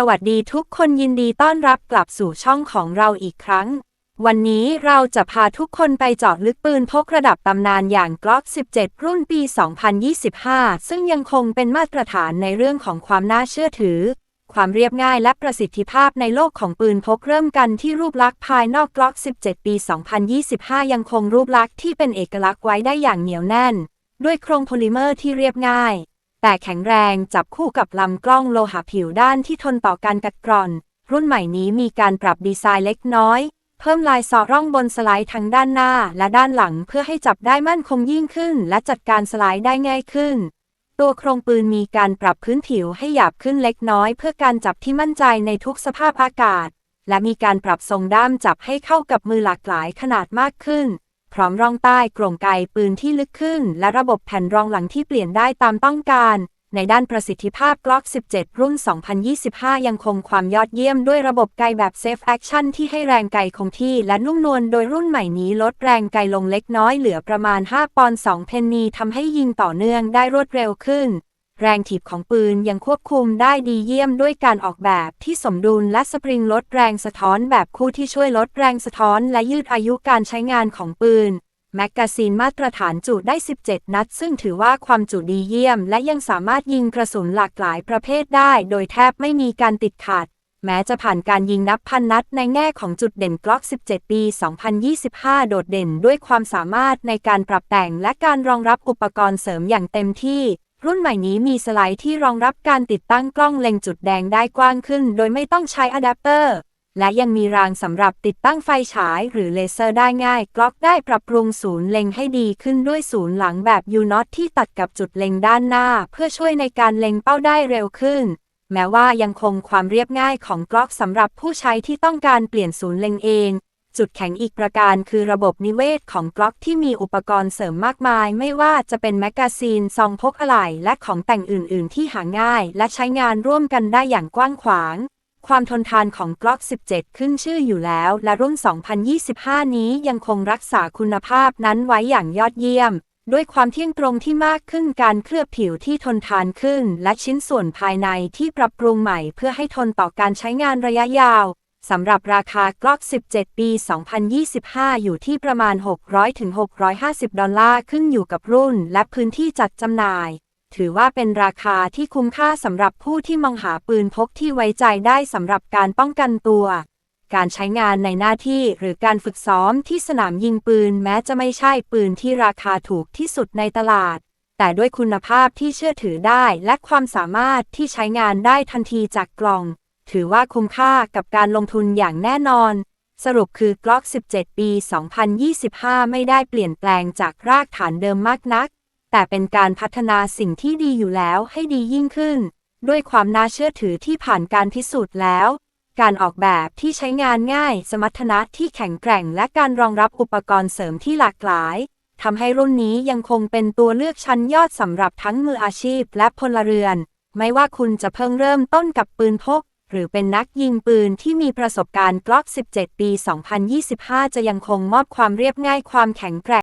สวัสดีทุกคนยินดีต้อนรับกลับสู่ช่องของเราอีกครั้ง วันนี้เราจะพาทุกคนไปเจาะลึกปืนพกระดับตำนานอย่าง Glock 17 รุ่นปี 2025 ซึ่งยังคงเป็นมาตรฐานในเรื่องของความน่าเชื่อถือ ความเรียบง่ายและประสิทธิภาพในโลกของปืนพกเริ่มกันที่รูปลักษณ์ภายนอก Glock 17 ปี 2025 ยังคงรูปลักษณ์ที่เป็นเอกลักษณ์ไว้ได้อย่างเหนียวแน่น ด้วยโครงโพลิเมอร์ที่เรียบง่าย แต่แข็งแรงจับคู่กับลำกล้องโลหะผิวด้านที่ทนต่อการกัดกร่อน รุ่นใหม่นี้มีการปรับดีไซน์เล็กน้อย เพิ่มลายซอร่องบนสไลด์ทั้งด้านหน้าและด้านหลังเพื่อให้จับได้มั่นคงยิ่งขึ้น และจัดการสไลด์ได้ง่ายขึ้น ตัวโครงปืนมีการปรับพื้นผิวให้หยาบขึ้นเล็กน้อย เพื่อการจับที่มั่นใจในทุกสภาพอากาศ และมีการปรับทรงด้ามจับให้เข้ากับมือหลากหลายขนาดมากขึ้น พร้อมรองใต้กรงไกปืนที่ลึกขึ้น และระบบแผ่นรองหลังที่เปลี่ยนได้ตามต้องการ ในด้านประสิทธิภาพ Glock 17 รุ่น 2025 ยังคงความยอดเยี่ยมด้วยระบบไกแบบ Safe Action ที่ให้แรงไกคงที่และนุ่มนวลโดยรุ่นใหม่นี้ลดแรงไกลงเล็กน้อยเหลือประมาณ 5 ปอนด์ 2 เพนนีทำให้ยิงต่อเนื่องได้รวดเร็วขึ้น แรงถีบของปืนยังควบคุมได้ดีเยี่ยมด้วยการออกแบบที่สมดุลและสปริงลดแรงสะท้อนแบบคู่ที่ช่วยลดแรงสะท้อนและยืดอายุการใช้งานของปืน แมกกาซีนมาตรฐานจุได้ 17 นัด ซึ่งถือว่าความจุดีเยี่ยม และยังสามารถยิงกระสุนหลากหลายประเภทได้ โดยแทบไม่มีการติดขัด แม้จะผ่านการยิงนับพันนัดในแง่ของจุดเด่นกล็อก 17 ปี 2025 โดดเด่นด้วยความสามารถในการปรับแต่งและการรองรับอุปกรณ์เสริมอย่างเต็มที่ รุ่นใหม่นี้มีสไลด์ที่รองรับการติดตั้งกล้องเล็งจุดแดงได้กว้างขึ้น โดยไม่ต้องใช้อะแดปเตอร์ และยังมีรางสำหรับติดตั้งไฟฉายหรือเลเซอร์ได้ง่าย กล็อกได้ปรับปรุงศูนย์เล็งให้ดีขึ้นด้วยศูนย์หลังแบบยูนอตที่ตัดกับจุดเล็งด้านหน้า เพื่อช่วยในการเล็งเป้าได้เร็วขึ้น แม้ว่ายังคงความเรียบง่ายของกล็อกสำหรับผู้ใช้ที่ต้องการเปลี่ยนศูนย์เล็งเอง จุดแข็งอีกประการคือระบบนิเวศของกล็อกที่มีอุปกรณ์เสริมมากมาย ไม่ว่าจะเป็นแมกกาซีน ซองพกอะไหล่และของแต่งอื่น ๆ ที่หาง่าย และใช้งานร่วมกันได้อย่างกว้างขวาง ความทนทานของ Glock 17 ขึ้นชื่ออยู่แล้ว และรุ่น 2025 นี้ยังคงรักษาคุณภาพนั้นไว้อย่างยอดเยี่ยมด้วยความเที่ยงตรงที่มากขึ้นการเคลือบผิวที่ทนทานขึ้น และชิ้นส่วนภายในที่ปรับปรุงใหม่เพื่อให้ทนต่อการใช้งานระยะยาว สำหรับราคา Glock 17 ปี 2025 อยู่ที่ประมาณ 600-650 ดอลลาร์ขึ้นอยู่กับรุ่นและพื้นที่จัดจำหน่าย ถือว่าเป็นราคาที่คุ้มค่าสำหรับผู้ที่มองหาปืนพกที่ไว้ใจได้สำหรับการป้องกันตัว การใช้งานในหน้าที่หรือการฝึกซ้อมที่สนามยิงปืนแม้จะไม่ใช่ปืนที่ราคาถูกที่สุดในตลาด แต่ด้วยคุณภาพที่เชื่อถือได้และความสามารถที่ใช้งานได้ทันทีจากกล่อง ถือว่าคุ้มค่ากับการลงทุนอย่างแน่นอน สรุปคือ Glock 17 ปี 2025 ไม่ได้เปลี่ยนแปลงจากรากฐานเดิมมากนัก แต่เป็นการพัฒนาสิ่งที่ดีอยู่แล้วให้ดียิ่งขึ้น ด้วยความน่าเชื่อถือที่ผ่านการพิสูจน์แล้ว การออกแบบที่ใช้งานง่าย สมรรถนะที่แข็งแกร่ง และการรองรับอุปกรณ์เสริมที่หลากหลายทำให้รุ่นนี้ยังคงเป็นตัวเลือกชั้นยอดสำหรับทั้งมืออาชีพและพลเรือน ไม่ว่าคุณจะเพิ่งเริ่มต้นกับปืนพก หรือเป็นนักยิงปืนที่มีประสบการณ์กล็อก 17 ปี 2025 จะยังคงมอบความเรียบง่ายความแข็งแกร่ง